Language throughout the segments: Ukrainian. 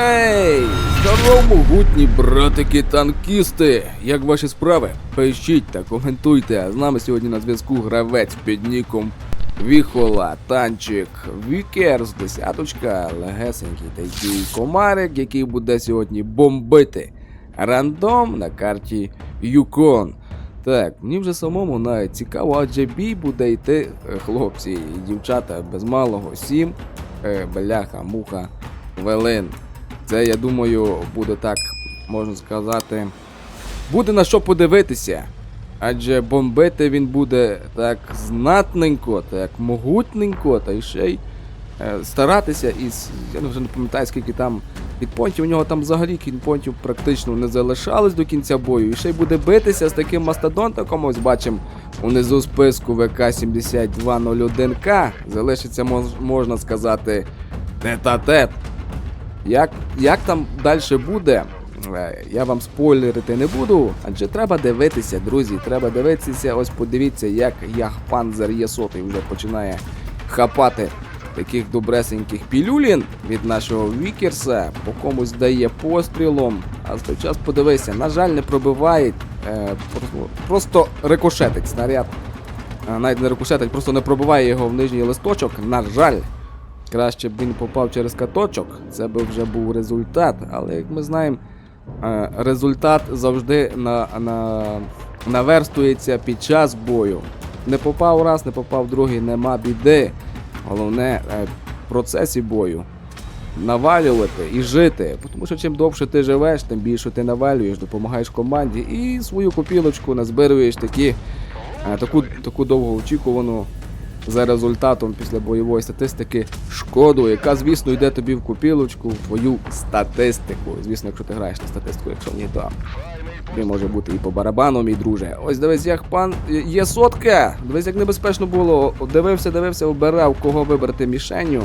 Ей! Здоров, могутні братики-танкісти! Як ваші справи? Пишіть та коментуйте. А з нами сьогодні на зв'язку гравець під ніком Віхола, танчик, Вікерс, десяточка, легесенький такий комарик, який буде сьогодні бомбити. Рандом на карті Юкон. Так, мені вже самому навіть цікаво, адже бій буде йти, е, хлопці і дівчата без малого сім, е, бляха, муха, хвилин. Це, я думаю, буде так, можна сказати, буде на що подивитися. Адже бомбити він буде так знатненько, так могутненько, та й ще й е, старатися із. Я вже не пам'ятаю, скільки там хітпонтів. У нього там взагалі хітпонтів практично не залишалось до кінця бою. І ще й буде битися з таким мастодонтиком. Ось бачимо унизу списку ВК-7201К. Залишиться, мож- можна сказати, тет-а-тет. Як, як там далі буде, е, я вам спойлерити не буду, адже треба дивитися, друзі. Треба дивитися. Ось подивіться, як Яхпанзер Є100 вже починає хапати таких добресеньких пілюлін від нашого Вікерса, по комусь дає пострілом. А в той час подивися, на жаль, не пробиває. Е, просто, просто рикошетить снаряд. Е, навіть не рикошетить, просто не пробиває його в нижній листочок. На жаль. Краще б він попав через каточок, це би вже був результат. Але як ми знаємо, е, результат завжди на, на, наверстується під час бою. Не попав раз, не попав другий, нема біди. Головне е, в процесі бою навалювати і жити. Тому що чим довше ти живеш, тим більше ти навалюєш, допомагаєш команді і свою копілочку назбируєш такі, е, таку, таку довгоочікувану за результатом після бойової статистики шкоду, яка, звісно, йде тобі в купілочку, в твою статистику. Звісно, якщо ти граєш на статистику, якщо ні, то тобі може бути і по барабану, мій друже. Ось дивись, як пан є сотка. Дивись, як небезпечно було. Дивився, дивився, обирав, кого вибрати мішенню.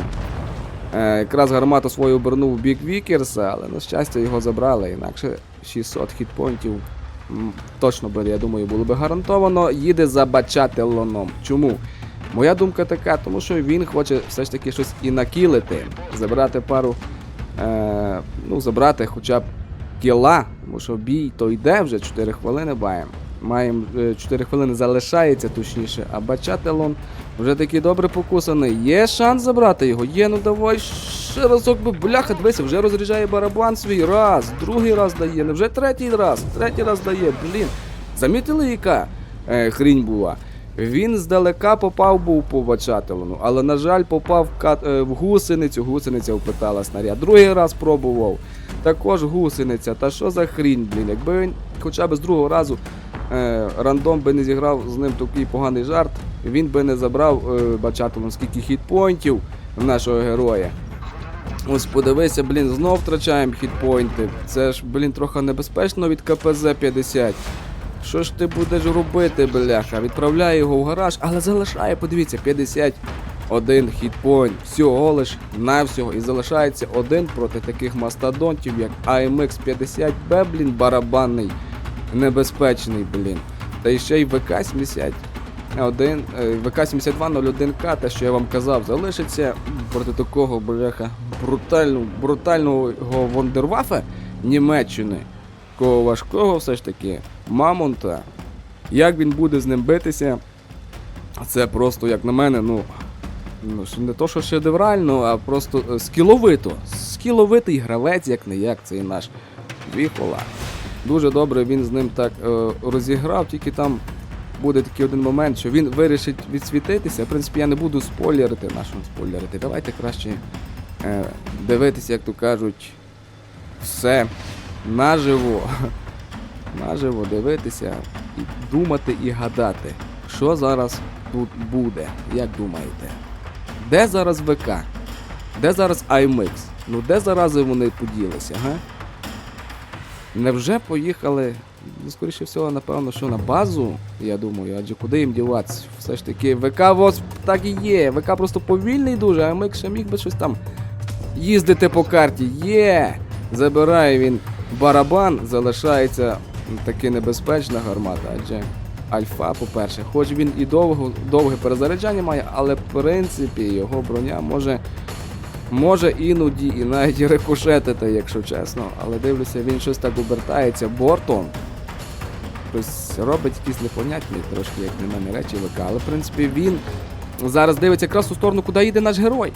Е, якраз гармату свою обернув в бік Вікерса, але на щастя його забрали. Інакше 600 хітпонтів точно би, я думаю, було би гарантовано. Їде за бачателоном. Чому? Моя думка така, тому що він хоче все ж таки щось і накілити, забрати пару, е, ну, забрати хоча б кіла, тому що бій то йде вже 4 хвилини маємо. Маємо е, 4 хвилини залишається точніше, а бачателон вже такий добре покусаний. Є шанс забрати його? Є, ну давай ще разок би бляха, дивися, вже розряджає барабан свій раз, другий раз дає, не вже третій раз, третій раз дає, блін. Замітили, яка е, хрінь була? Він здалека попав був по бачателону, але, на жаль, попав в, е, гусеницю, гусениця впитала снаряд. Другий раз пробував. Також гусениця. Та що за хрінь, блін? Якби він хоча б з другого разу е, рандом би не зіграв з ним такий поганий жарт, він би не забрав е, бачателон скільки хітпойнтів в нашого героя. Ось подивися, блін, знов втрачаємо хітпойнти. Це ж, блін, трохи небезпечно від КПЗ-50. Що ж ти будеш робити, бляха? Відправляє його в гараж, але залишає, подивіться, 51 хітпойнт. Всього лиш навсього. І залишається один проти таких мастодонтів, як AMX 50B, блін, барабанний, небезпечний, блін. Та ще й ВК-70. Один, е, ВК-7201К, те, що я вам казав, залишиться проти такого бляха брутального, брутального вондервафа Німеччини. Такого важкого все ж таки Мамонта. Як він буде з ним битися? Це просто, як на мене, ну. Ну, не то, що шедеврально, а просто е, скіловито. Скіловитий гравець, як не як, це і наш Віхола. Дуже добре він з ним так е, розіграв, тільки там буде такий один момент, що він вирішить відсвітитися. В принципі, я не буду спойлерити, нашому спойлерити. Давайте краще е, дивитися, як то кажуть, все наживо. Наживо дивитися і думати і гадати, що зараз тут буде, як думаєте? Де зараз ВК? Де зараз IMX? Ну де зарази вони поділися, га? Невже поїхали? Ну, скоріше всього, напевно, що на базу, я думаю, адже куди їм діватися? Все ж таки, ВК ВОЗ так і є. ВК просто повільний дуже, а МХ ще міг би щось там їздити по карті. Є! Забирає він барабан, залишається таки небезпечна гармата, адже Альфа, по-перше, хоч він і довго, довге перезаряджання має, але в принципі його броня може Може іноді і навіть рикошетити, якщо чесно. Але дивлюся, він щось так обертається бортом. Щось робить якісь непонятні трошки, як на мене, речі ВК. Але в принципі він зараз дивиться якраз у сторону, куди їде наш герой.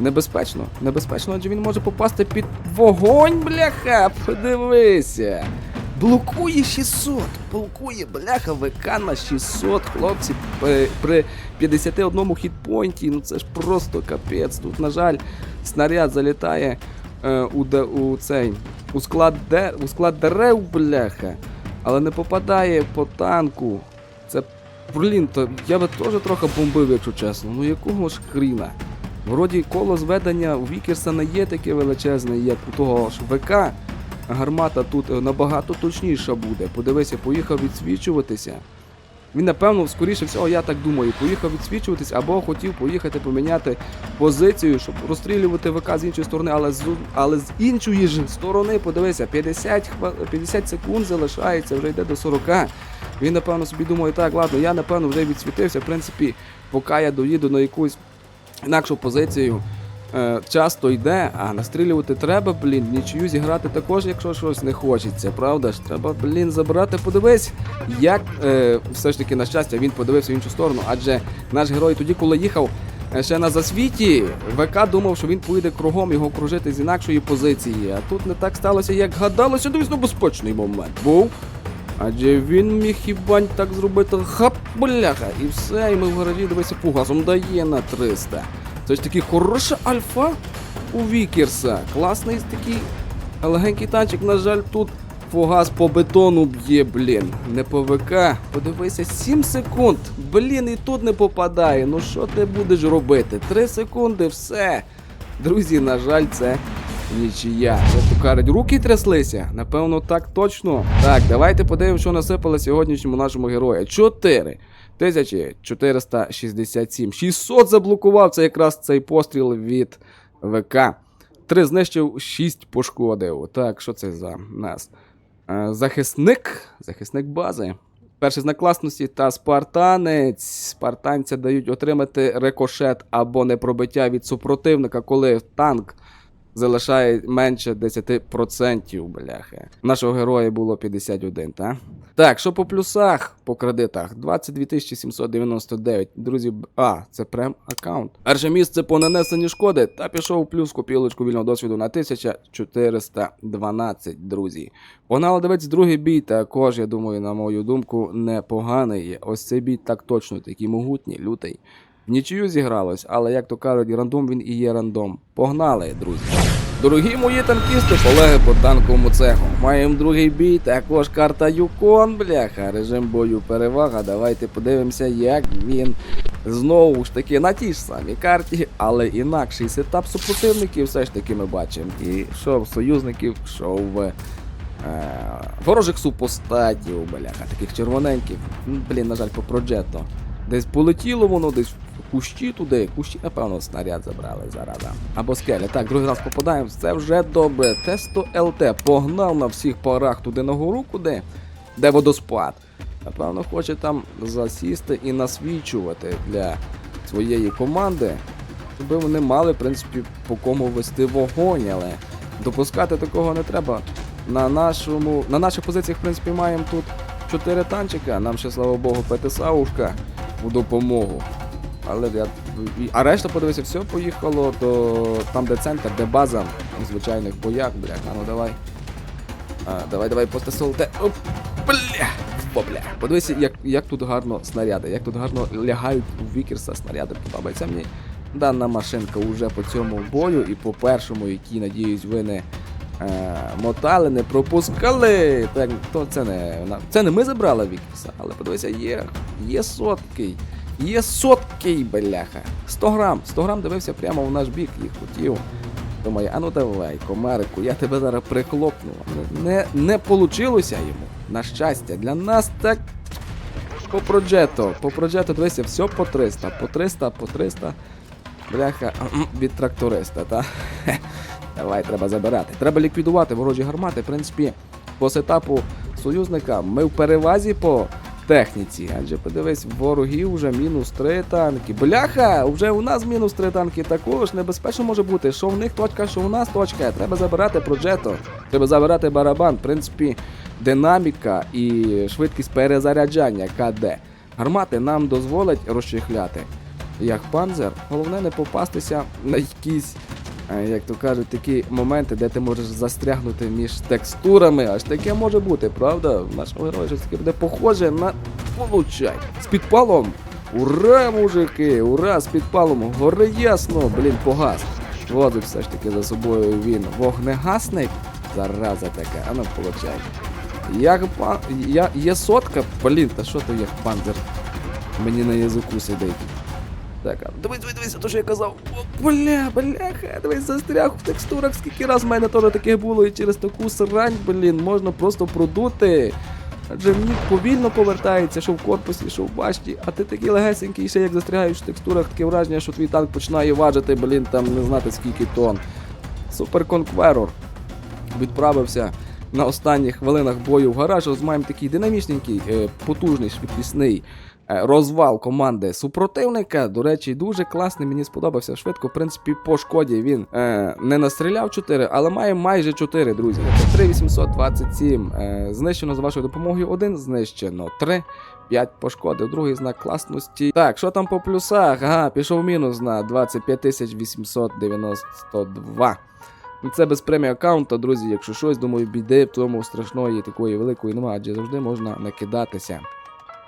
Небезпечно, небезпечно, адже він може попасти під вогонь, бляха, подивися. Блокує 600, блокує бляха ВК на 600, хлопці, при- при 51 хітпойнті, ну це ж просто капець. Тут, на жаль, снаряд залітає е, у, у цей, у склад, де, у склад дерев, бляха, але не попадає по танку. Це, блін, то я би теж трохи бомбив, якщо чесно. Ну якого ж хріна? Вроді коло зведення у Вікерса не є таке величезне, як у того ж ВК. Гармата тут е, набагато точніша буде. Подивися, поїхав відсвічуватися. Він, напевно, скоріше всього, я так думаю, поїхав відсвічуватись або хотів поїхати поміняти позицію, щоб розстрілювати ВК з іншої сторони, але з, але з іншої ж сторони, подивися, 50, 50 секунд залишається, вже йде до 40. Він, напевно, собі думає, так, ладно, я напевно вже відсвітився. В принципі, поки я доїду на якусь інакшу позицію. Е, часто йде, а настрілювати треба, блін, нічию зіграти також, якщо щось не хочеться, правда ж? Треба, блін, забрати, подивись, як е, все ж таки, на щастя, він подивився в іншу сторону, адже наш герой тоді, коли їхав е, ще на засвіті, ВК думав, що він поїде кругом його кружити з інакшої позиції. А тут не так сталося, як гадалося, дивись, ну безпечний момент був. Адже він міг хіба так зробити хап, бляха, і все, і ми в гаражі дивися фугасом дає на 300. Це ж таки хороша альфа у Вікерса. Класний такий легенький танчик, на жаль, тут фугас по бетону б'є, блін. Не по. Подивися, 7 секунд. Блін, і тут не попадає. Ну що ти будеш робити? 3 секунди, все. Друзі, на жаль, це нічия. Як то кажуть, руки тряслися? Напевно, так точно. Так, давайте подивимося, що насипали сьогоднішньому нашому герою. 4. 1467. 600 заблокував це якраз цей постріл від ВК. 3 знищив, 6 пошкодив. Так, що це за нас? Е, Захисник. Захисник бази. Перший знак класності та спартанець. Спартанця дають отримати рикошет або непробиття від супротивника, коли танк залишає менше 10%, бляха. Нашого героя було 51, так? Так, що по плюсах, по кредитах? 22 799. Друзі, а, це прем аккаунт. Перше місце по нанесенню шкоди та пішов плюс копілочку вільного досвіду на 1412, друзі. Погнали дивитися другий бій, також, я думаю, на мою думку, непоганий. Ось цей бій так точно, такий могутній, лютий. В нічию зігралось, але як то кажуть, рандом він і є рандом. Погнали, друзі. Дорогі мої танкісти, колеги по танковому цеху. Маємо другий бій, також карта Юкон, бляха, режим бою перевага. Давайте подивимося, як він знову ж таки на тій ж самій карті, але інакший сетап супротивників все ж таки ми бачимо. І що в союзників, що в е, ворожих супостатів, бляха, таких червоненьких. Блін, на жаль, по проджетто. Десь полетіло воно, десь в кущі туди. Кущі, напевно, снаряд забрали зараза. Або скелі. Так, другий раз попадаємо. Це вже добре. Тесто ЛТ погнав на всіх парах туди на гору, куди? Де водоспад. Напевно, хоче там засісти і насвічувати для своєї команди, щоб вони мали, в принципі, по кому вести вогонь, але допускати такого не треба. На, нашому, на наших позиціях, в принципі, маємо тут 4 танчика. Нам ще, слава Богу, ПТСАушка у допомогу. Але я. А решта, подивися, все поїхало до там, де центр, де база у звичайних боях, бля. Ну давай. А, давай, давай, постасолте. Оп, бля. О, бля. Подивися, як, як тут гарно снаряди, як тут гарно лягають у Вікерса снаряди. Подобається мені дана машинка уже по цьому бою і по першому, який, надіюсь, ви не мотали, не пропускали. Так, то це не це не ми забрали Вікерса, але подивися, є, є соткий. Є соткий, бляха. 100 грам. 100 грам дивився прямо в наш бік і хотів. Думаю, а ну давай, комарику, я тебе зараз прихлопну. Не, не получилося йому. На щастя, для нас так. По проджету, по проджету, дивися, все по 300, по 300, по 300. Бляха, від тракториста, та? Давай, треба забирати. Треба ліквідувати ворожі гармати. В принципі, по сетапу союзника ми в перевазі по техніці. Адже подивись, ворогів вже мінус три танки. Бляха, вже у нас мінус три танки також небезпечно може бути. Що в них точка, що у нас точка. Треба забирати проджето, треба забирати барабан. В принципі, динаміка і швидкість перезаряджання КД. Гармати нам дозволять розчехляти. Як панзер, головне не попастися на якісь, як то кажуть, такі моменти, де ти можеш застрягнути між текстурами. Аж таке може бути, правда? Нашого героя щось таке буде похоже на получай. З підпалом. Ура, мужики! Ура! З підпалом! Гори ясно! Блін, погас. Возить все ж таки за собою він вогнегасник. Зараза така, а ну получай. Як пан. Я... Є сотка? Блін, та що то як панзер? Мені на язику сидить. Так, а дивись, дивись, дивись, то що я казав. О, бля, бляха, дивись, застряг в текстурах, скільки раз в мене теж таке було, і через таку срань, блін, можна просто продути. Адже мені повільно повертається, що в корпусі, що в башті, а ти такий легесенький, ще як застрягаєш в текстурах, таке враження, що твій танк починає важити, блін, там не знати скільки тонн. Супер Конкверор відправився на останніх хвилинах бою в гараж. Ось маємо такий динамічненький, е, потужний, швидкісний розвал команди супротивника. До речі, дуже класний, мені сподобався швидко. В принципі, по шкоді він е, не настріляв 4, але має майже 4, друзі. Тобто 3827 е, знищено з вашою допомогою. Один знищено 3. 5 пошкодив, другий знак класності. Так, що там по плюсах? Ага, пішов мінус на 25 892. Ну, Це без премії аккаунта, друзі. Якщо щось, думаю, біди в тому страшної такої великої немає, адже завжди можна накидатися.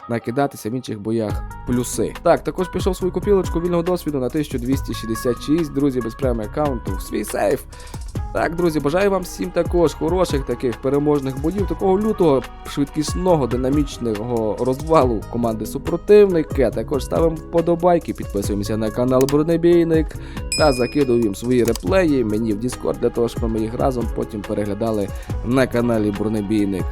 Накидатися в інших боях плюси. Так, також пішов свою копілочку вільного досвіду на 1266, друзі, без премії аккаунту. Свій сейф. Так, друзі, бажаю вам всім також хороших таких переможних боїв, такого лютого, швидкісного, динамічного розвалу команди супротивника. Також ставимо вподобайки, підписуємося на канал Бронебійник та закидуємо свої реплеї мені в Discord для того, щоб ми їх разом потім переглядали на каналі Бронебійник.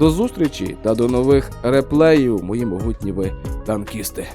До зустрічі та до нових реплеїв, мої могутні ви танкісти.